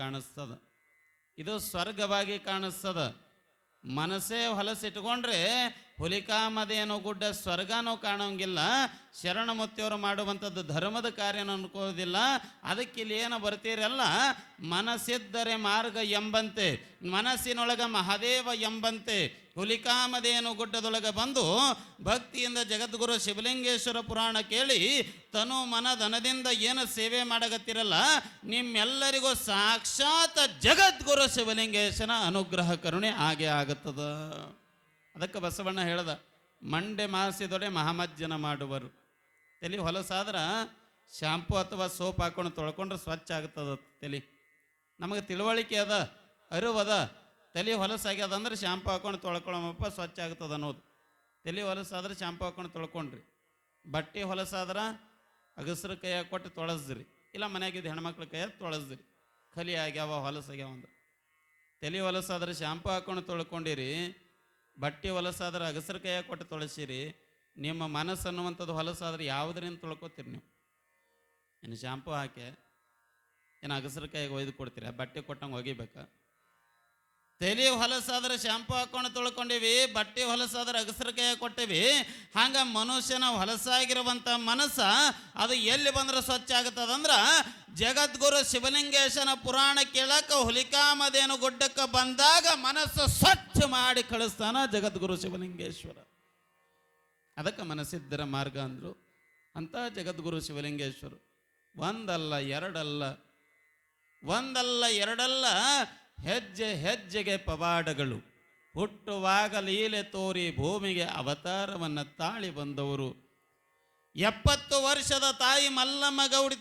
ಕಾಣಿಸ್ತದ. ಇದು ಸ್ವರ್ಗವಾಗಿ ಕಾಣಿಸ್ತದ. ಮನಸ್ಸೇ ಹೊಲಸಿಟ್ಕೊಂಡ್ರೆ ಹುಲಿಕಾಮದೇನೋ ಗುಡ್ಡ ಸ್ವರ್ಗನೂ ಕಾಣೋಂಗಿಲ್ಲ. ಶರಣಮೂರ್ತಿಯವರು ಮಾಡುವಂಥದ್ದು ಧರ್ಮದ ಕಾರ್ಯನೂ ಅನ್ಕೋದಿಲ್ಲ ಅದಕ್ಕೆ ಇಲ್ಲಿ ಏನು ಬರ್ತೀರಲ್ಲ ಮನಸ್ಸಿದ್ದರೆ ಮಾರ್ಗ ಎಂಬಂತೆ, ಮನಸ್ಸಿನೊಳಗ ಮಹಾದೇವ ಎಂಬಂತೆ ಹುಲಿಕಾಮದೇನು ಗುಡ್ಡದೊಳಗೆ ಬಂದು ಭಕ್ತಿಯಿಂದ ಜಗದ್ಗುರು ಶಿವಲಿಂಗೇಶ್ವರ ಪುರಾಣ ಕೇಳಿ ತನು ಮನ ಧನದಿಂದ ಏನು ಸೇವೆ ಮಾಡಗತ್ತಿರಲ್ಲ ನಿಮ್ಮೆಲ್ಲರಿಗೂ ಸಾಕ್ಷಾತ್ ಜಗದ್ಗುರು ಶಿವಲಿಂಗೇಶನ ಅನುಗ್ರಹ, ಕರುಣೆ ಹಾಗೆ ಆಗುತ್ತದ. ಅದಕ್ಕೆ ಬಸವಣ್ಣ ಹೇಳ್ದ, ಮಂಡೆ ಮಾಸಿದೊಡೆ ಮಹಾಮಜ್ಜನ ಮಾಡುವರು. ತಲೆ ಹೊಲಸಾದ್ರೆ ಶಾಂಪು ಅಥವಾ ಸೋಪ್ ಹಾಕೊಂಡು ತೊಳ್ಕೊಂಡ್ರೆ ಸ್ವಚ್ಛ ಆಗ್ತದ ತಲೆ. ನಮಗೆ ತಿಳುವಳಿಕೆ ಅದ ಅರಿವದ ತಲೆ ಹೊಲಸಾಗ್ಯದ ಅಂದ್ರೆ ಶಾಂಪು ಹಾಕೊಂಡು ತೊಳ್ಕೊಳಮಪ್ಪ ಸ್ವಚ್ಛ ಆಗ್ತದ ಅನ್ನೋದು. ತಲೆ ಹೊಲಸಾದ್ರೆ ಶಾಂಪು ಹಾಕೊಂಡು ತೊಳ್ಕೊಂಡ್ರಿ. ಬಟ್ಟೆ ಹೊಲಸಾದ್ರೆ ಅಗಸ್ರ ಕೈಯಾಗ ಕೊಟ್ಟು ತೊಳಸ್ದ್ರಿ. ಇಲ್ಲ ಮನೆಯಾಗಿದ್ದು ಹೆಣ್ಮಕ್ಳ ಕೈಯಾಗ ತೊಳಸ್ದ್ರಿ. ಖಲಿ ಆಗ್ಯಾವ, ಹೊಲಸಾಗ್ಯಾವ ಅಂದ್ರೆ. ತಲೆ ಹೊಲಸಾದ್ರೆ ಶಾಂಪು ಹಾಕೊಂಡು ತೊಳ್ಕೊಂಡಿರಿ ಬಟ್ಟೆ ಹೊಲಸಾದ್ರೆ ಅಗಸರ ಕೈಯಾಗ ಕೊಟ್ಟು ತೊಳಸಿರಿ ನಿಮ್ಮ ಮನಸ್ಸು ಅನ್ನುವಂಥದ್ದು ಹೊಲಸಾದ್ರೆ ಯಾವುದರಿಂದ ತೊಳ್ಕೊತೀರಿ ನೀವು? ಇನ್ನು ಶಾಂಪು ಹಾಕಿ ಏನು ಅಗಸರ ಕೈಯಾಗ ಒಯ್ದು ಕೊಡ್ತೀರಾ? ಬಟ್ಟೆ ಕೊಟ್ಟಂಗೆ ಒಗಿಬೇಕಾ? ತಲೆ ಹೊಲಸಾದ್ರೆ ಶಾಂಪು ಹಾಕೊಂಡು ತೊಳ್ಕೊಂಡೀವಿ, ಬಟ್ಟೆ ಹೊಲಸಾದ್ರೆ ಅಗಸ್ರ ಕೈಯಾಗ ಕೊಟ್ಟಿವಿ. ಹಂಗೆ ಮನುಷ್ಯನ ಹೊಲಸಾಗಿರುವಂಥ ಮನಸ್ಸ ಅದು ಎಲ್ಲಿ ಬಂದ್ರೆ ಸ್ವಚ್ಛ ಆಗ್ತದಂದ್ರ ಜಗದ್ಗುರು ಶಿವಲಿಂಗೇಶನ ಪುರಾಣ ಕೇಳಕ್ಕೆ ಹುಲಿಕಾಮದೇನು ಗುಡ್ಡಕ್ಕೆ ಬಂದಾಗ ಮನಸ್ಸು ಸ್ವಚ್ಛ ಮಾಡಿ ಕಳಿಸ್ತಾನ ಜಗದ್ಗುರು ಶಿವಲಿಂಗೇಶ್ವರ. ಅದಕ್ಕೆ ಮನಸ್ಸಿದ್ದರ ಮಾರ್ಗ ಅಂದರು ಅಂತ ಜಗದ್ಗುರು ಶಿವಲಿಂಗೇಶ್ವರ. ಒಂದಲ್ಲ ಎರಡಲ್ಲ ಒಂದಲ್ಲ ಎರಡಲ್ಲ ಹೆಜ್ಜೆ ಹೆಜ್ಜೆಗೆ ಪವಾಡಗಳು. ಹುಟ್ಟುವಾಗ ಲೀಲೆ ತೋರಿ ಭೂಮಿಗೆ ಅವತಾರವನ್ನು ತಾಳಿ ಬಂದವರು. ಎಪ್ಪತ್ತು ವರ್ಷದ ತಾಯಿ ಮಲ್ಲಮ್ಮ ಗೌಡಿ